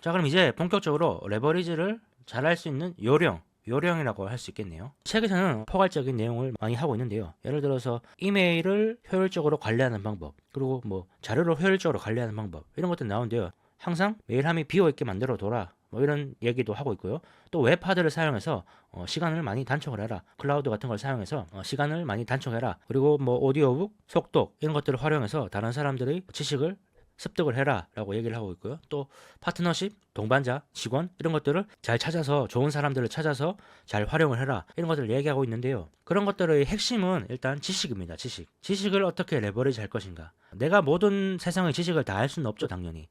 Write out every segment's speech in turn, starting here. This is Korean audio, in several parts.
자, 그럼 이제 본격적으로 레버리지를 잘 할 수 있는 요령, 요령이라고 할 수 있겠네요. 책에서는 포괄적인 내용을 많이 하고 있는데요. 예를 들어서 이메일을 효율적으로 관리하는 방법, 그리고 뭐 자료를 효율적으로 관리하는 방법 이런 것들 나오는데요. 항상 메일함이 비어 있게 만들어 둬라. 뭐 이런 얘기도 하고 있고요. 또 웹하드를 사용해서 어, 시간을 많이 단축을 해라. 클라우드 같은 걸 사용해서 어, 시간을 많이 단축해라. 그리고 뭐 오디오북, 속독 이런 것들을 활용해서 다른 사람들의 지식을 습득을 해라라고 얘기를 하고 있고요. 또 파트너십, 동반자, 직원 이런 것들을 잘 찾아서 좋은 사람들을 찾아서 잘 활용을 해라 이런 것들을 얘기하고 있는데요. 그런 것들의 핵심은 일단 지식입니다. 지식. 지식을 어떻게 레버리지 할 것인가. 내가 모든 세상의 지식을 다할 수는 없죠, 당연히.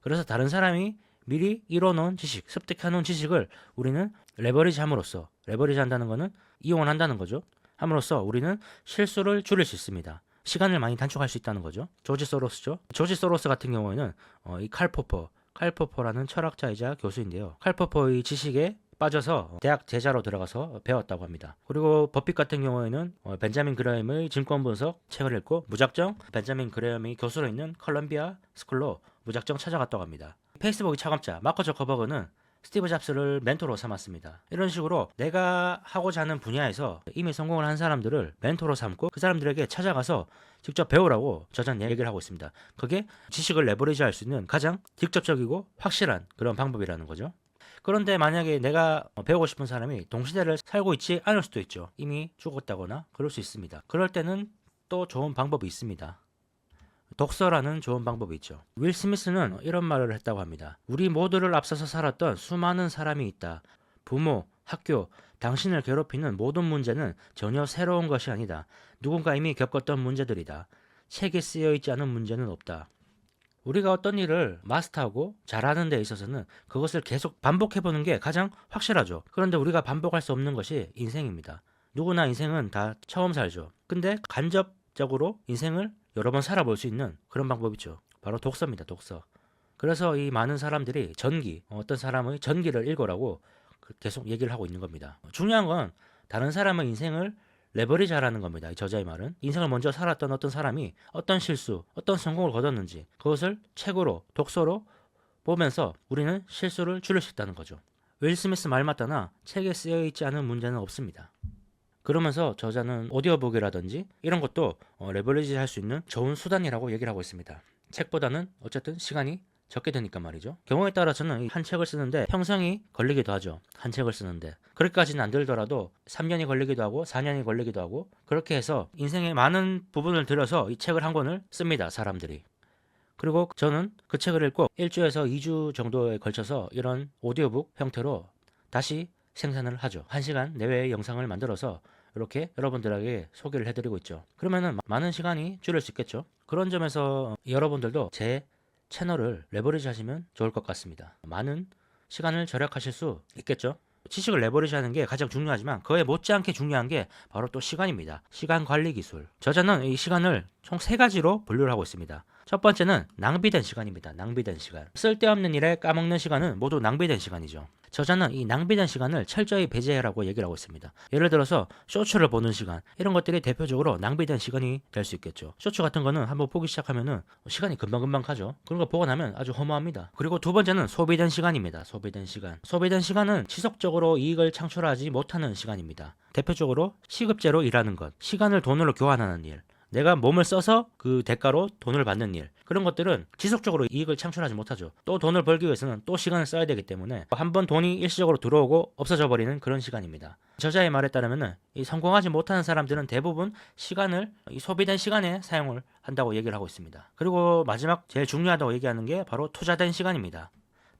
그래서 다른 사람이 미리 이뤄놓은 지식, 습득해놓은 지식을 우리는 레버리지 함으로써 레버리지 한다는 것은 이용을 한다는 거죠. 함으로써 우리는 실수를 줄일 수 있습니다. 시간을 많이 단축할 수 있다는 거죠. 조지 소로스죠. 조지 소로스 같은 경우에는 어, 이 칼포퍼, 칼포퍼라는 철학자이자 교수인데요. 칼포퍼의 지식에 빠져서 대학 제자로 들어가서 배웠다고 합니다. 그리고 버핏 같은 경우에는 어, 벤자민 그레엄의 증권 분석 책을 읽고 무작정 벤자민 그레엄이 교수로 있는 컬럼비아 스쿨로 무작정 찾아갔다고 합니다. 페이스북의 차감자 마커 저커버그는 스티브 잡스를 멘토로 삼았습니다. 이런 식으로 내가 하고자 하는 분야에서 이미 성공을 한 사람들을 멘토로 삼고 그 사람들에게 찾아가서 직접 배우라고 저자는 얘기를 하고 있습니다. 그게 지식을 레버리지 할 수 있는 가장 직접적이고 확실한 그런 방법이라는 거죠. 그런데 만약에 내가 배우고 싶은 사람이 동시대를 살고 있지 않을 수도 있죠. 이미 죽었다거나 그럴 수 있습니다. 그럴 때는 또 좋은 방법이 있습니다. 독서라는 좋은 방법이 있죠. 윌 스미스는 이런 말을 했다고 합니다. 우리 모두를 앞서서 살았던 수많은 사람이 있다. 부모, 학교, 당신을 괴롭히는 모든 문제는 전혀 새로운 것이 아니다. 누군가 이미 겪었던 문제들이다. 책에 쓰여 있지 않은 문제는 없다. 우리가 어떤 일을 마스터하고 잘하는 데 있어서는 그것을 계속 반복해 보는 게 가장 확실하죠. 그런데 우리가 반복할 수 없는 것이 인생입니다. 누구나 인생은 다 처음 살죠. 근데 간접 적으로 인생을 여러 번 살아볼 수 있는 그런 방법이죠. 바로 독서입니다. 독서. 그래서 이 많은 사람들이 전기, 어떤 사람의 전기를 읽어라고 그 계속 얘기를 하고 있는 겁니다. 중요한 건 다른 사람의 인생을 레버리지 하라는 겁니다. 이 저자의 말은. 인생을 먼저 살았던 어떤 사람이 어떤 실수, 어떤 성공을 거뒀는지 그것을 책으로, 독서로 보면서 우리는 실수를 줄일 수 있다는 거죠. 윌 스미스 말 맞다나 책에 쓰여 있지 않은 문제는 없습니다. 그러면서 저자는 오디오북이라든지 이런 것도 어, 레버리지 할 수 있는 좋은 수단이라고 얘기를 하고 있습니다. 책보다는 어쨌든 시간이 적게 되니까 말이죠. 경우에 따라서는 이한 책을 쓰는데 평생이 걸리기도 하죠. 한 책을 쓰는데. 그렇게까지는 안 들더라도 3년이 걸리기도 하고 4년이 걸리기도 하고 그렇게 해서 인생의 많은 부분을 들여서 이 책을 한 권을 씁니다. 사람들이. 그리고 저는 그 책을 읽고 1주에서 2주 정도에 걸쳐서 이런 오디오북 형태로 다시 생산을 하죠. 1시간 내외의 영상을 만들어서 이렇게 여러분들에게 소개를 해드리고 있죠. 그러면은 많은 시간이 줄일 수 있겠죠. 그런 점에서 여러분들도 제 채널을 레버리지 하시면 좋을 것 같습니다. 많은 시간을 절약하실 수 있겠죠. 지식을 레버리지 하는 게 가장 중요하지만 그에 못지않게 중요한 게 바로 또 시간입니다. 시간 관리 기술. 저자는 이 시간을 총 세 가지로 분류를 하고 있습니다. 첫 번째는 낭비된 시간입니다. 낭비된 시간. 쓸데없는 일에 까먹는 시간은 모두 낭비된 시간이죠. 저자는 이 낭비된 시간을 철저히 배제해라고 얘기를 하고 있습니다. 예를 들어서 쇼츠를 보는 시간 이런 것들이 대표적으로 낭비된 시간이 될 수 있겠죠. 쇼츠 같은 거는 한번 보기 시작하면은 시간이 금방금방 가죠. 그런 거 보고 나면 아주 허무합니다. 그리고 두 번째는 소비된 시간입니다. 소비된 시간. 소비된 시간은 지속적으로 이익을 창출하지 못하는 시간입니다. 대표적으로 시급제로 일하는 것, 시간을 돈으로 교환하는 일, 내가 몸을 써서 그 대가로 돈을 받는 일 그런 것들은 지속적으로 이익을 창출하지 못하죠. 또 돈을 벌기 위해서는 또 시간을 써야 되기 때문에 한번 돈이 일시적으로 들어오고 없어져 버리는 그런 시간입니다. 저자의 말에 따르면은 이 성공하지 못하는 사람들은 대부분 시간을 이 소비된 시간에 사용을 한다고 얘기를 하고 있습니다. 그리고 마지막 제일 중요하다고 얘기하는 게 바로 투자된 시간입니다.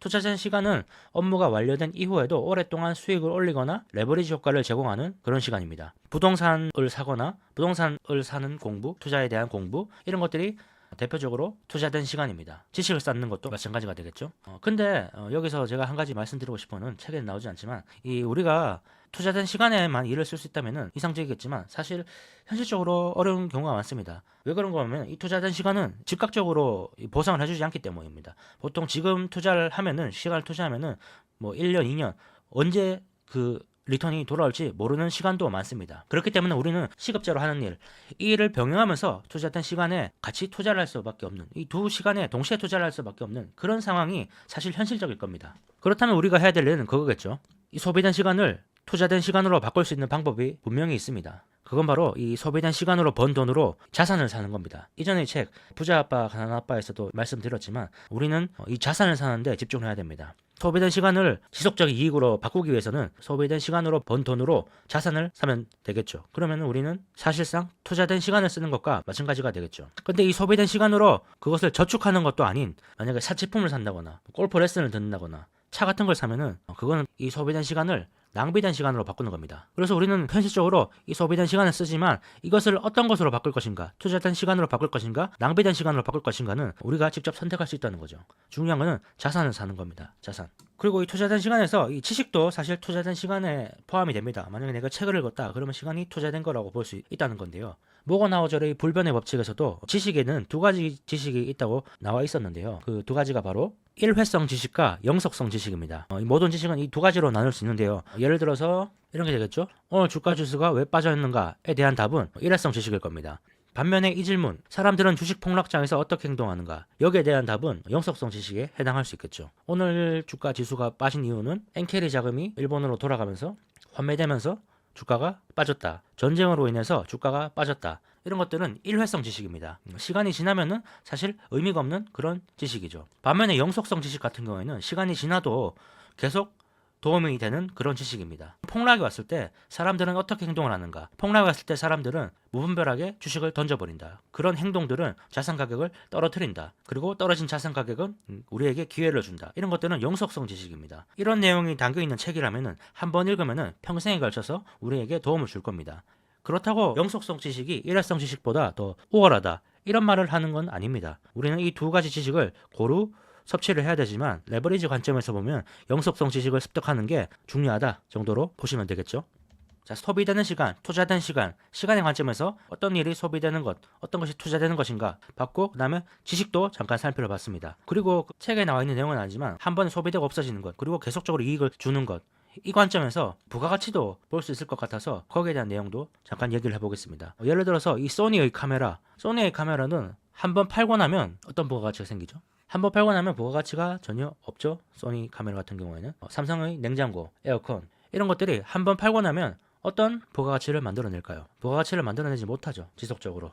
투자된 시간은 업무가 완료된 이후에도 오랫동안 수익을 올리거나 레버리지 효과를 제공하는 그런 시간입니다. 부동산을 사거나 부동산을 사는 공부, 투자에 대한 공부 이런 것들이 대표적으로 투자된 시간입니다. 지식을 쌓는 것도 마찬가지가 되겠죠. 어, 근데 어, 여기서 제가 한 가지 말씀드리고 싶어는 책에 나오지 않지만 이 우리가 투자된 시간에만 일을 쓸 수 있다면 이상적이겠지만 사실 현실적으로 어려운 경우가 많습니다. 왜 그런 거냐면 이 투자된 시간은 즉각적으로 이 보상을 해주지 않기 때문입니다. 보통 지금 투자를 하면은 시간을 투자하면은 뭐 1년, 2년 언제 그 리턴이 돌아올지 모르는 시간도 많습니다. 그렇기 때문에 우리는 시급제로 하는 일, 이 일을 병행하면서 투자했던 시간에 같이 투자를 할 수밖에 없는 이 두 시간에 동시에 투자를 할 수밖에 없는 그런 상황이 사실 현실적일 겁니다. 그렇다면 우리가 해야 될 일은 그거겠죠. 이 소비된 시간을 투자된 시간으로 바꿀 수 있는 방법이 분명히 있습니다. 그건 바로 이 소비된 시간으로 번 돈으로 자산을 사는 겁니다. 이전에 이책 부자 아빠 가난 아빠에서도 말씀드렸지만 우리는 이 자산을 사는데 집중해야 됩니다. 소비된 시간을 지속적인 이익으로 바꾸기 위해서는 소비된 시간으로 번 돈으로 자산을 사면 되겠죠. 그러면 우리는 사실상 투자된 시간을 쓰는 것과 마찬가지가 되겠죠. 근데 이 소비된 시간으로 그것을 저축하는 것도 아닌 만약에 사치품을 산다거나 골프 레슨을 듣는다거나 차 같은 걸 사면은 그거는 이 소비된 시간을 낭비된 시간으로 바꾸는 겁니다. 그래서 우리는 현실적으로 이 소비된 시간을 쓰지만 이것을 어떤 것으로 바꿀 것인가, 투자된 시간으로 바꿀 것인가, 낭비된 시간으로 바꿀 것인가는 우리가 직접 선택할 수 있다는 거죠. 중요한 거는 자산을 사는 겁니다. 자산. 그리고 이 투자된 시간에서 이 지식도 사실 투자된 시간에 포함이 됩니다. 만약에 내가 책을 읽었다, 그러면 시간이 투자된 거라고 볼 수 있다는 건데요. 모건 하우저의 불변의 법칙에서도 지식에는 두 가지 지식이 있다고 나와 있었는데요. 그 두 가지가 바로 일회성 지식과 영속성 지식입니다. 어, 이 모든 지식은 이 두 가지로 나눌 수 있는데요. 예를 들어서 이런 게 되겠죠. 오늘 주가 지수가 왜 빠져있는가에 대한 답은 일회성 지식일 겁니다. 반면에 이 질문, 사람들은 주식 폭락장에서 어떻게 행동하는가? 여기에 대한 답은 영속성 지식에 해당할 수 있겠죠. 오늘 주가 지수가 빠진 이유는 엔케리 자금이 일본으로 돌아가면서 환매되면서 주가가 빠졌다. 전쟁으로 인해서 주가가 빠졌다. 이런 것들은 일회성 지식입니다. 시간이 지나면은 사실 의미가 없는 그런 지식이죠. 반면에 영속성 지식 같은 경우에는 시간이 지나도 계속 도움이 되는 그런 지식입니다. 폭락이 왔을 때 사람들은 어떻게 행동을 하는가? 폭락이 왔을 때 사람들은 무분별하게 주식을 던져버린다. 그런 행동들은 자산 가격을 떨어뜨린다. 그리고 떨어진 자산 가격은 우리에게 기회를 준다. 이런 것들은 영속성 지식입니다. 이런 내용이 담겨 있는 책이라면은 한 번 읽으면은 평생에 걸쳐서 우리에게 도움을 줄 겁니다. 그렇다고 영속성 지식이 일회성 지식보다 더 우월하다. 이런 말을 하는 건 아닙니다. 우리는 이 두 가지 지식을 고루 섭취를 해야 되지만 레버리지 관점에서 보면 영속성 지식을 습득하는 게 중요하다 정도로 보시면 되겠죠. 자, 소비되는 시간, 투자된 시간, 시간의 관점에서 어떤 일이 소비되는 것, 어떤 것이 투자되는 것인가 봤고, 그 다음에 지식도 잠깐 살펴봤습니다. 그리고 그 책에 나와 있는 내용은 아니지만 한 번 소비되고 없어지는 것, 그리고 계속적으로 이익을 주는 것, 이 관점에서 부가가치도 볼 수 있을 것 같아서 거기에 대한 내용도 잠깐 얘기를 해보겠습니다. 예를 들어서 이 소니의 카메라, 소니의 카메라는 한번 팔고 나면 어떤 부가가치가 생기죠? 한번 팔고 나면 부가가치가 전혀 없죠. 소니 카메라 같은 경우에는 어, 삼성의 냉장고, 에어컨 이런 것들이 한번 팔고 나면 어떤 부가가치를 만들어낼까요? 부가가치를 만들어내지 못하죠. 지속적으로.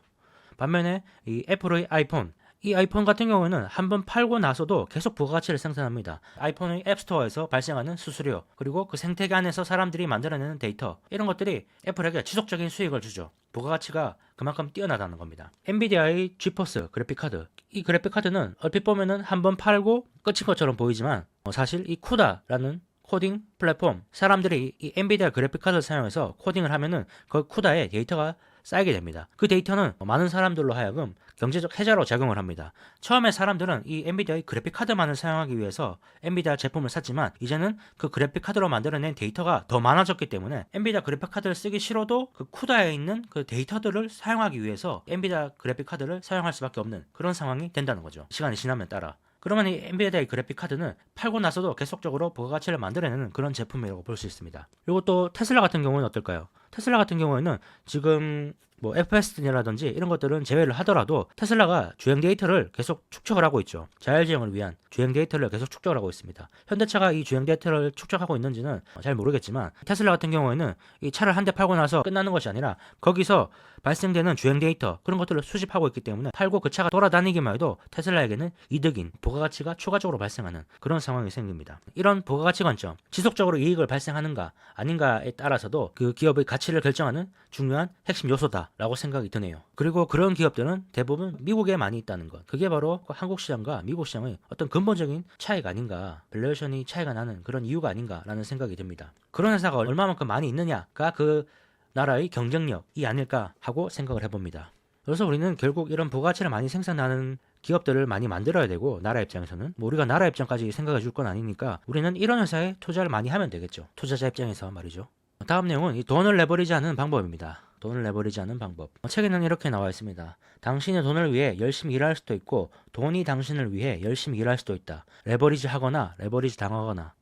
반면에 이 애플의 아이폰 이 아이폰 같은 경우는 한번 팔고 나서도 계속 부가가치를 생산합니다. 아이폰의 앱스토어에서 발생하는 수수료, 그리고 그 생태계 안에서 사람들이 만들어내는 데이터, 이런 것들이 애플에게 지속적인 수익을 주죠. 부가가치가 그만큼 뛰어나다는 겁니다. 엔비디아의 지포스 그래픽카드, 이 그래픽카드는 얼핏 보면은 한번 팔고 끝인 것처럼 보이지만 어, 사실 이 쿠다라는 코딩 플랫폼 사람들이 이 엔비디아 그래픽카드를 사용해서 코딩을 하면은 그 쿠다에 데이터가 쌓이게 됩니다. 그 데이터는 많은 사람들로 하여금 경제적 해자로 작용을 합니다. 처음에 사람들은 이 엔비디아의 그래픽 카드만을 사용하기 위해서 엔비디아 제품을 샀지만 이제는 그 그래픽 카드로 만들어낸 데이터가 더 많아졌기 때문에 엔비디아 그래픽 카드를 쓰기 싫어도 그 쿠다에 있는 그 데이터들을 사용하기 위해서 엔비디아 그래픽 카드를 사용할 수밖에 없는 그런 상황이 된다는 거죠. 시간이 지나면 따라. 그러면 이 엔비디아의 그래픽 카드는 팔고 나서도 계속적으로 부가가치를 만들어내는 그런 제품이라고 볼 수 있습니다. 또 테슬라 같은 경우는 어떨까요? 테슬라 같은 경우에는 지금 뭐 FSD라든지 이런 것들은 제외를 하더라도 테슬라가 주행 데이터를 계속 축적을 하고 있죠. 자율주행을 위한 주행 데이터를 계속 축적을 하고 있습니다. 현대차가 이 주행 데이터를 축적하고 있는지는 잘 모르겠지만 테슬라 같은 경우에는 이 차를 한 대 팔고 나서 끝나는 것이 아니라 거기서 발생되는 주행 데이터 그런 것들을 수집하고 있기 때문에 팔고 그 차가 돌아다니기만 해도 테슬라에게는 이득인 부가가치가 추가적으로 발생하는 그런 상황이 생깁니다. 이런 부가가치 관점, 지속적으로 이익을 발생하는가 아닌가에 따라서도 그 기업의 가치를 결정하는 중요한 핵심 요소다라고 생각이 드네요. 그리고 그런 기업들은 대부분 미국에 많이 있다는 것. 그게 바로 한국 시장과 미국 시장의 어떤 근본적인 차이가 아닌가, 밸류에이션이 차이가 나는 그런 이유가 아닌가라는 생각이 듭니다. 그런 회사가 얼마만큼 많이 있느냐가 그 나라의 경쟁력이 아닐까 하고 생각을 해봅니다. 그래서 우리는 결국 이런 부가치를 많이 생산하는 기업들을 많이 만들어야 되고 나라 입장에서는 뭐 우리가 나라 입장까지 생각해 줄 건 아니니까 우리는 이런 회사에 투자를 많이 하면 되겠죠. 투자자 입장에서 말이죠. 다음 내용은 이 돈을 레버리지하는 방법입니다. 돈을 레버리지하는 방법. 책에는 이렇게 나와 있습니다. 당신의 돈을 위해 열심히 일할 수도 있고 돈이 당신을 위해 열심히 일할 수도 있다. 레버리지 하거나 레버리지 당하거나